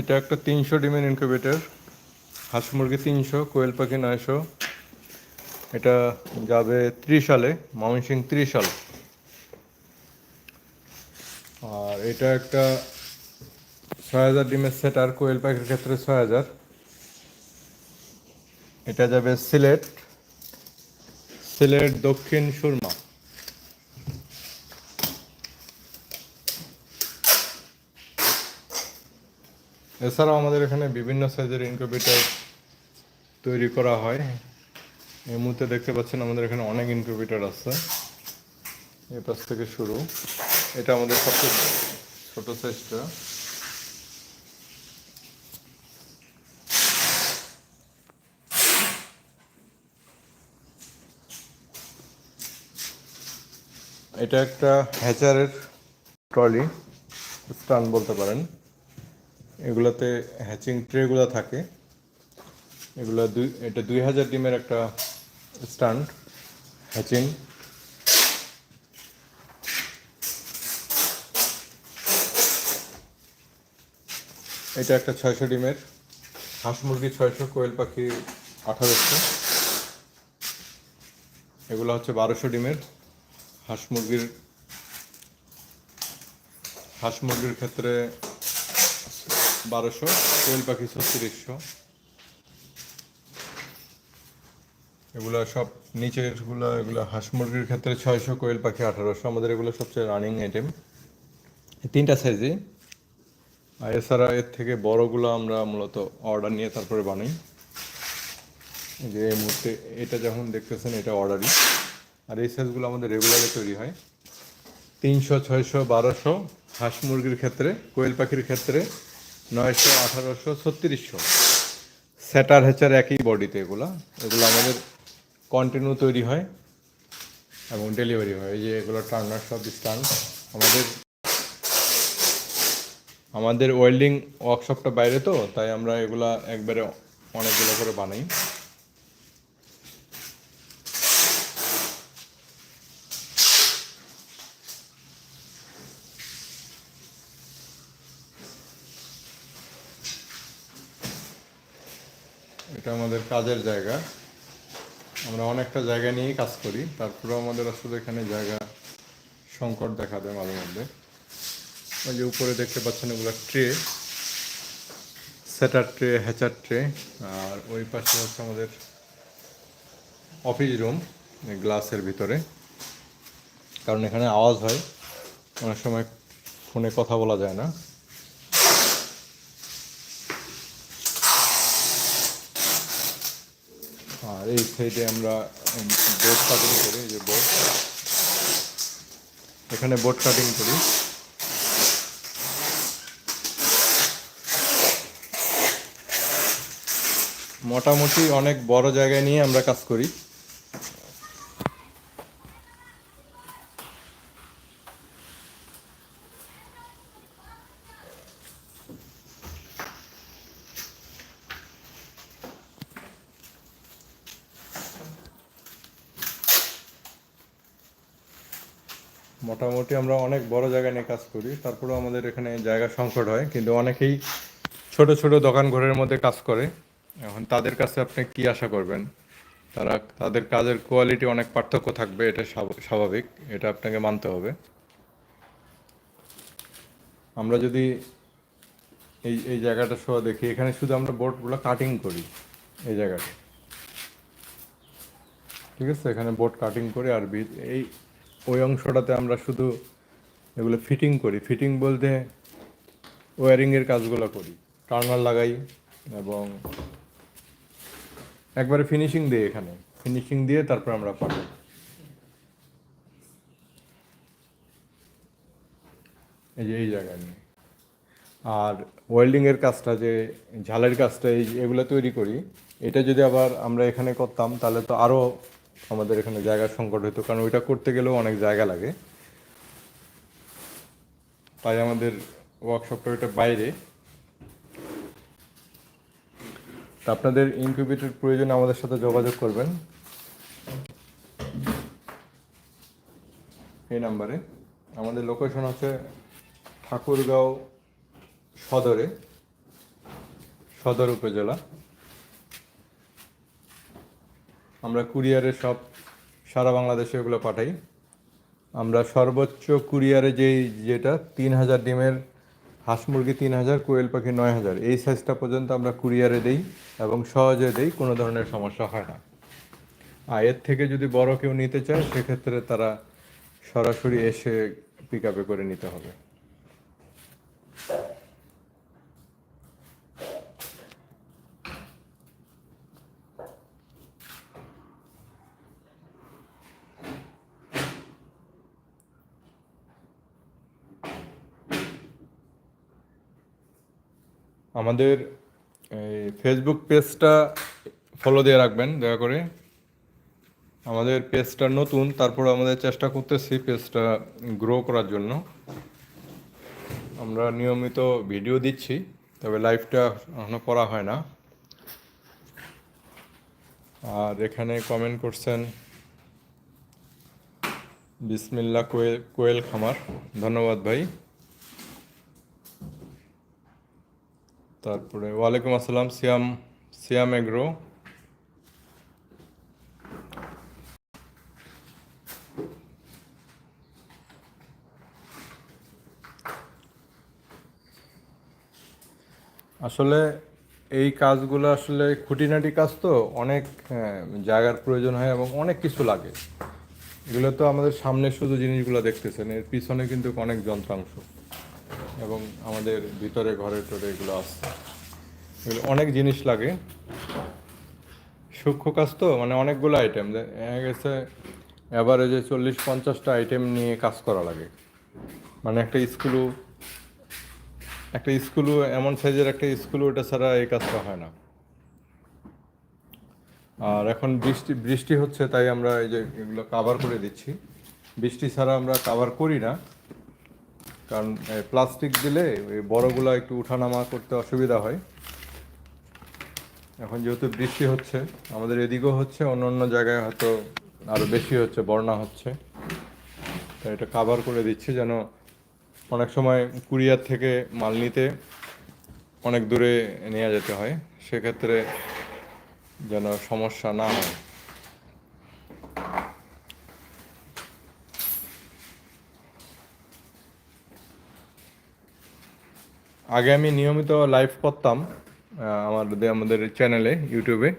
এটা একটা তিনশো ডিমের ইনকিউবেটর হাঁস মুরগি তিনশো, কোয়েল পাখি নয়শো। এটা যাবে ত্রিশ সালে ময়মনসিং ত্রিশাল আর এটা একটা ছয় হাজার ডিমের সেট আর কোয়েল পাখির ক্ষেত্রে ছয় হাজার। এটা যাবে সিলেট। সিলেট দক্ষিণ সুরমা। এছাড়াও আমাদের এখানে বিভিন্ন সাইজের ইনকিউবেটর তৈরি করা হয়। এই মুহূর্তে দেখতে পাচ্ছেন আমাদের এখানে অনেক ইনকিউবেটর আছে। এ পাশ থেকে শুরু। এটা আমাদের সবচেয়ে ছোট সাইজটা এটা একটা হ্যাচারের ট্রলি স্টান বলতে পারেন। এগুলাতে হ্যাচিং ট্রেগুলো থাকে। এগুলো দুই, এটা দুই হাজার ডিমের একটা স্ট্যান্ড হ্যাচিং এটা একটা ছয়শো ডিমের, হাঁস মুরগি ছয়শো, কোয়েল পাখি আঠারোশো। এগুলো হচ্ছে বারোশো ডিমের, হাঁস মুরগির হাঁস মুরগির ক্ষেত্রে বারোশো, কোয়েল পাখি ছত্রিশশো এগুলো সব নিচেরগুলো, এগুলো হাঁস মুরগির ক্ষেত্রে ছয়শো, কোয়েল পাখি আঠারোশো। আমাদের এগুলো সবচেয়ে রানিং আইটেম তিনটা সাইজে আর এছাড়া এর থেকে বড়গুলো আমরা মূলত অর্ডার নিয়ে তারপরে বানাই। যে এই মুহূর্তে এটা যখন দেখতেছেন, এটা অর্ডারই আর এই সাইজগুলো আমাদের রেগুলারে তৈরি হয়। তিনশো, ছয়শো, বারোশো হাঁস মুরগির ক্ষেত্রে, কোয়েল পাখির ক্ষেত্রে নয়শো আঠারোশো ছত্রিশশো। স্যাটার হ্যাচার একই বডিতে এগুলো। এগুলো আমাদের কন্টিনিউ তৈরি হয় এবং ডেলিভারি হয়। এই যে এগুলো টার্নার সব স্টান আমাদের আমাদের ওয়েল্ডিং ওয়ার্কশপটা বাইরে তো, তাই আমরা এগুলা একবারে অনেকগুলো করে বানাই এটা আমাদের কাজের জায়গা। আমরা অনেকটা জায়গা নিয়েই কাজ করি। তারপরে আমাদের আসলে এখানে জায়গা সংকট দেখা দেয় মাঝে মধ্যে। ওই যে উপরে দেখতে পাচ্ছেন এগুলো ট্রে, সেটার ট্রে, হ্যাচার ট্রে। আর ওই পাশে হচ্ছে আমাদের অফিস রুম গ্লাসের ভিতরে। কারণ এখানে আওয়াজ হয়, অনেক সময় ফোনে কথা বলা যায় না। এই সাইডে আমরা বোর্ড কাটিং করি যে বোর্ড এখানে বোর্ড কাটিং করি। মোটামুটি অনেক বড় জায়গায় নিয়ে আমরা কাজ করি। মোটামুটি আমরা অনেক বড় জায়গায় নিয়ে কাজ করি, তারপরেও আমাদের এখানে জায়গা সংকট হয়, কিন্তু অনেকেই ছোট ছোট দোকান ঘরের মধ্যে কাজ করে। এখন তাদের কাছে আপনি কি আশা করবেন? তারা, তাদের কাজের কোয়ালিটি অনেক পার্থক্য থাকবে, এটা স্বাভ- স্বাভাবিক, এটা আপনাকে মানতে হবে। আমরা যদি এই এই জায়গাটা সহ দেখি, এখানে শুধু আমরা বোর্ডগুলো কাটিং করি, এই জায়গাটা। ঠিক আছে, এখানে বোর্ড কাটিং করে, আর এই ওই অংশটাতে আমরা শুধু এগুলো ফিটিং করি। ফিটিং বলতে ওয়ারিংয়ের কাজগুলো করি। টার্নার লাগাই এবং একবারে ফিনিশিং দিই এখানে। ফিনিশিং দিয়ে তারপর আমরা পাঠাই। এই যে এই জায়গায় নিয়ে। আর ওয়েল্ডিংয়ের কাজটা যে, ঝালের কাজটা এই এগুলো তৈরি করি, এটা যদি আবার আমরা এখানে করতাম, তাহলে তো আরও আমাদের এখানে জায়গার সংকট হতো কারণ ওইটা করতে গেলেও অনেক জায়গা লাগে। তাই আমাদের ওয়ার্কশপটা ওইটা বাইরে। তা আপনাদের ইনকিউবেটর প্রয়োজন আমাদের সাথে যোগাযোগ করবেন। এই নাম্বারে। আমাদের লোকেশন হচ্ছে ঠাকুরগাঁও সদরে, সদর উপজেলা। আমরা কুরিয়ারে সব সারা বাংলাদেশে ওগুলো পাঠাই। আমরা সর্বোচ্চ কুরিয়ারে যেই যেটা, তিন হাজার ডিমের হাঁস মুরগি তিন হাজার, কোয়েল পাখি নয় হাজার। এই সাইজটা পর্যন্ত আমরা কুরিয়ারে দেই এবং সহজে দেই, কোনো ধরনের সমস্যা হয় না। আর এর থেকে যদি বড় কেউ নিতে চায়, সেক্ষেত্রে তারা সরাসরি এসে পিক আপে করে নিতে হবে। আমাদের ফেসবুক পেজটা ফলো দিয়ে রাখবেন, দয়া করে। আমাদের পেজটা নতুন, তারপর আমাদের চেষ্টা করতেছি পেজটা গ্রো করার জন্য। আমরা নিয়মিত ভিডিও দিচ্ছি, তবে লাইভটা এখনও করা হয় না। আর এখানে কমেন্ট করছেন বিসমিল্লা কোয়েল কোয়েল খামার। ধন্যবাদ ভাই। তারপরে, ওয়ালাইকুম আসসালাম, সিয়াম সিয়াম এগ্রো। আসলে এই কাজগুলো আসলে খুঁটিনাটি কাজ তো, অনেক জায়গার প্রয়োজন হয় এবং অনেক কিছু লাগে। এগুলো তো আমাদের সামনে শুধু জিনিসগুলো দেখতেছেন, এর পিছনে কিন্তু অনেক যন্ত্রাংশ। এবং আমাদের ভিতরে ঘরে টরে এগুলো আছে। এগুলো অনেক জিনিস লাগে। সূক্ষ্ম কাজ তো মানে অনেকগুলো আইটেম গেছে অ্যাভারেজে চল্লিশ পঞ্চাশটা আইটেম নিয়ে কাজ করা লাগে। মানে একটা স্কুলও একটা স্কুলও এমন সাইজের একটা স্কুলও ওটা ছাড়া এই কাজটা হয় না। আর এখন বৃষ্টি বৃষ্টি হচ্ছে, তাই আমরা এই যে এগুলো কাভার করে দিচ্ছি। বৃষ্টি ছাড়া আমরা কাভার করি না। কারণ প্লাস্টিক দিলে ওই বড়গুলো একটু উঠানামা করতে অসুবিধা হয়। এখন যেহেতু বৃষ্টি হচ্ছে, আমাদের এদিকেও হচ্ছে, অন্য অন্য জায়গায় হয়তো আরও বেশি হচ্ছে, বন্যা হচ্ছে। তাই এটা কাভার করে দিচ্ছে যেন অনেক সময় কুরিয়ার থেকে মাল নিতে অনেক দূরে নিয়ে যেতে হয়। সেক্ষেত্রে যেন সমস্যা না হয়। আগে আমি নিয়মিত লাইভ করতাম আমাদের আমাদের চ্যানেলে ইউটিউবে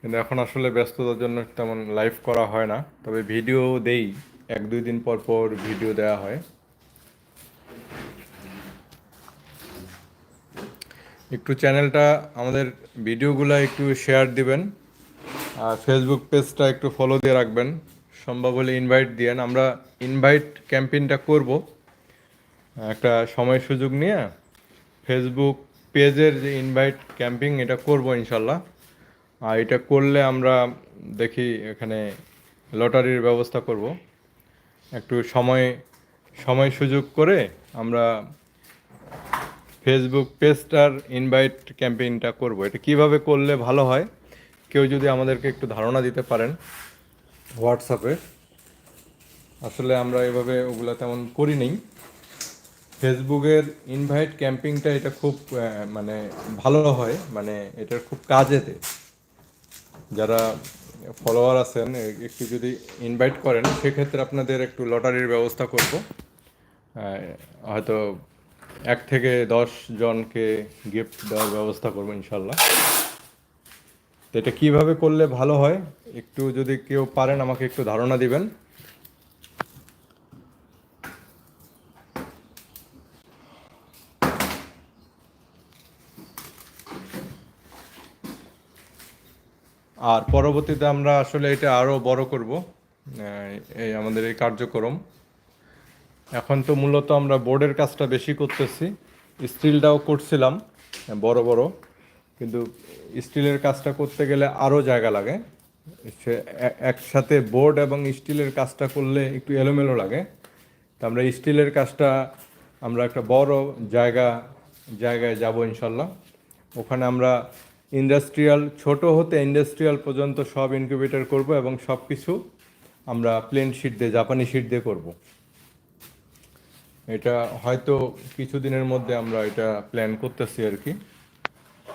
কিন্তু এখন আসলে ব্যস্ততার জন্য তেমন লাইভ করা হয় না। তবে ভিডিও দেই, এক দুই দিন পর পর ভিডিও দেওয়া হয়। একটু চ্যানেলটা আমাদের ভিডিওগুলো একটু শেয়ার দিবেন। আর ফেসবুক পেজটা একটু ফলো দিয়ে রাখবেন। সম্ভব হলে ইনভাইট দিয়েন। আমরা ইনভাইট ক্যাম্পেইনটা করব। একটা সময় সুযোগ নিয়ে ফেসবুক পেজের যে ইনভাইট ক্যাম্পিং এটা করব ইনশাল্লাহ। আর এটা করলে আমরা দেখি এখানে লটারির ব্যবস্থা করব। একটু সময় সময় সুযোগ করে আমরা ফেসবুক পেজটার ইনভাইট ক্যাম্পেইনটা করব। এটা কীভাবে করলে ভালো হয়, কেউ যদি আমাদেরকে একটু ধারণা দিতে পারেন হোয়াটসঅ্যাপে আসলে আমরা এভাবে ওগুলো তেমন করি নেই। ফেসবুকের ইনভাইট ক্যাম্পিংটা এটা খুব মানে ভালো হয় মানে এটার খুব কাজেতে। যারা ফলোয়ার আছেন একটু যদি ইনভাইট করেন, সেক্ষেত্রে আপনাদের একটু লটারির ব্যবস্থা করব। হয়তো এক থেকে দশ জনকে গিফট দেওয়ার ব্যবস্থা করব, ইনশাল্লাহ। তো এটা কীভাবে করলে ভালো হয়, একটু যদি কেউ পারেন, আমাকে একটু ধারণা দিবেন। আর পরবর্তীতে আমরা আসলে এটা আরও বড় করব এই আমাদের এই কার্যক্রম। এখন তো মূলত আমরা বোর্ডের কাজটা বেশি করতেছি, স্টিলটাও করছিলাম, বড় বড়, কিন্তু স্টিলের কাজটা করতে গেলে আরও জায়গা লাগে। সে একসাথে বোর্ড এবং স্টিলের কাজটা করলে একটু এলোমেলো লাগে। তো আমরা স্টিলের কাজটা, আমরা একটা বড় জায়গা, জায়গায় যাব ইনশাল্লাহ। ওখানে আমরা ইন্ডাস্ট্রিয়াল, ছোট হতে ইন্ডাস্ট্রিয়াল পর্যন্ত সব ইনকিউবেটর করব এবং সব কিছু আমরা প্লেন শিট দিয়ে, জাপানি শিট দিয়ে করব। এটা হয়তো কিছুদিনের মধ্যে আমরা এটা প্ল্যান করতেছি আর কি।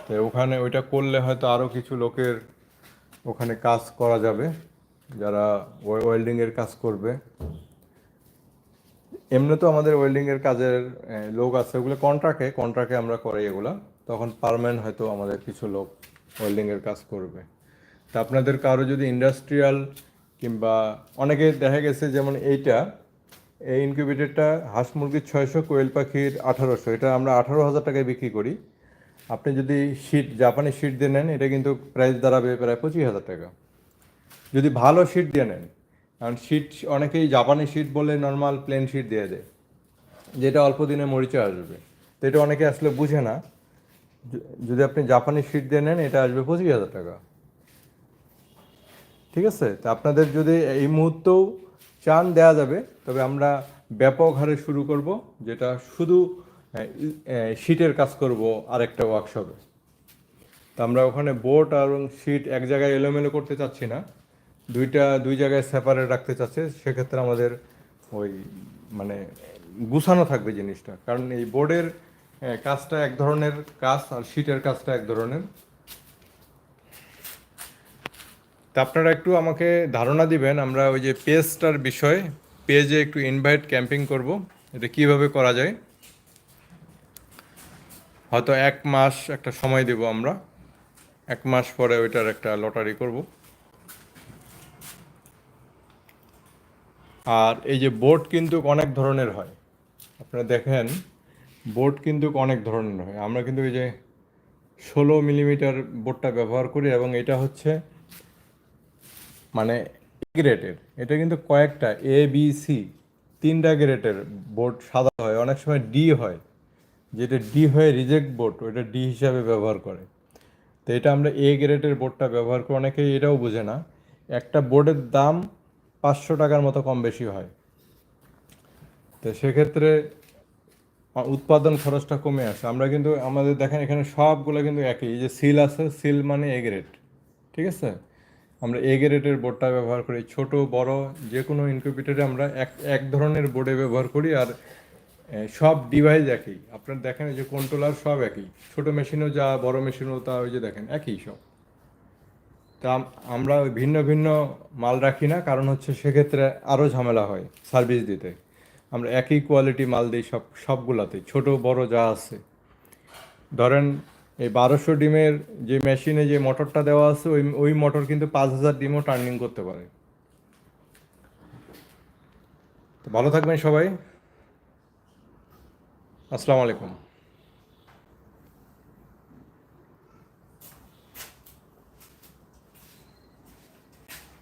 তো ওখানে ওইটা করলে হয়তো আরও কিছু লোকের ওখানে কাজ করা যাবে, যারা ওয়েল্ডিংয়ের কাজ করবে। এমনি তো আমাদের ওয়েল্ডিংয়ের কাজের লোক আছে, ওগুলো কন্ট্রাক্টে কন্ট্রাক্টে আমরা করাই এগুলো। তখন পারমানেন্ট হয়তো আমাদের কিছু লোক ওয়েল্ডিংয়ের কাজ করবে। তা আপনাদের কারও যদি ইন্ডাস্ট্রিয়াল কিংবা অনেকে দেখা গেছে যেমন এইটা, এই ইনকিউবেটরটা হাঁস মুরগির ছয়শো, কোয়েল পাখির আঠারোশো, এটা আমরা আঠারো হাজার টাকায় বিক্রি করি। আপনি যদি শিট, জাপানি শিট দিয়ে নেন, এটা কিন্তু প্রাইস দাঁড়াবে প্রায় পঁচিশ হাজার টাকা। যদি ভালো শিট দিয়ে নেন, কারণ শিট অনেকেই জাপানি শিট বলে নর্মাল প্লেন শিট দিয়ে দেয়, যেটা অল্প দিনে মরিচে আসবে। তো এটা অনেকে আসলে বুঝে না। যদি আপনি জাপানি শিট দিয়ে নেন, এটা আসবে পঁচিশ হাজার টাকা। ঠিক আছে? তো আপনাদের যদি এই মুহূর্তেও চান, দেয়া যাবে। তবে আমরা ব্যাপক হারে শুরু করব, যেটা শুধু শিটের কাজ করব আরেকটা ওয়ার্কশপে তো আমরা ওখানে বোর্ড এবং শিট এক জায়গায় এলোমেলো করতে চাচ্ছি না। দুইটা, দুই জায়গায় সেপারেট রাখতে চাচ্ছে। সেক্ষেত্রে আমাদের ওই মানে গুছানো থাকবে জিনিসটা। কারণ এই বোর্ডের কাজটা এক ধরনের কাজ আর শিটের কাজটা এক ধরনের। তা আপনারা একটু আমাকে ধারণা দিবেন, আমরা ওই যে পেজটার বিষয়, পেজে একটু ইনভাইট ক্যাম্পিং করব, এটা কীভাবে করা যায়? হয়তো এক মাস একটা সময় দেব আমরা, এক মাস পরে ওইটার একটা লটারি করব। আর এই যে বোর্ড কিন্তু অনেক ধরনের হয়। আপনারা দেখেন বোট কিন্তু অনেক ধরনের হয়। আমরা কিন্তু এই যে ষোলো মিলিমিটার বোটটা ব্যবহার করি এবং এটা হচ্ছে মানে গ্রেটের এটা কিন্তু কয়েকটা এ বি সি তিনটা গ্রেটের বোর্ড সাদা হয়, অনেক সময় ডি হয়। যেটা ডি হয়ে রিজেক্ট বোর্ড ওটা ডি হিসাবে ব্যবহার করে। তো এটা আমরা এ গ্রেডের বোর্ডটা ব্যবহার করি। অনেকেই এটাও বোঝে না। একটা বোর্ডের দাম পাঁচশো টাকার মতো কম বেশি হয়। তো সেক্ষেত্রে উৎপাদন খরচটা কমে আসে। আমরা কিন্তু আমাদের দেখেন এখানে সবগুলো কিন্তু একই। এই যে সিল আছে, সিল মানে এ গ্রেড ঠিক আছে? আমরা এ গ্রেডের বোর্ডটা ব্যবহার করি। ছোট, বড় যে কোনো ইনকিউবেটরে আমরা এক এক ধরনের বোর্ডে ব্যবহার করি আর সব ডিভাইস একই। আপনার দেখেন যে কন্ট্রোলার সব একই। ছোট মেশিনও যা, বড় মেশিনও তা, ওই যে দেখেন, একই সব। তা আমরা ভিন্ন ভিন্ন মাল রাখি না, কারণ হচ্ছে সেক্ষেত্রে আরও ঝামেলা হয় সার্ভিস দিতে। আমরা একই কোয়ালিটি মাল দিই সব, সবগুলাতে, ছোট, বড় যা আছে। ধরেন এই বারোশো ডিমের যে মেশিনে যে মোটরটা দেওয়া আছে, ওই ওই মোটর কিন্তু পাঁচ হাজার ডিমও টার্নিং করতে পারে। তো ভালো থাকবেন সবাই। আসসালামু আলাইকুম।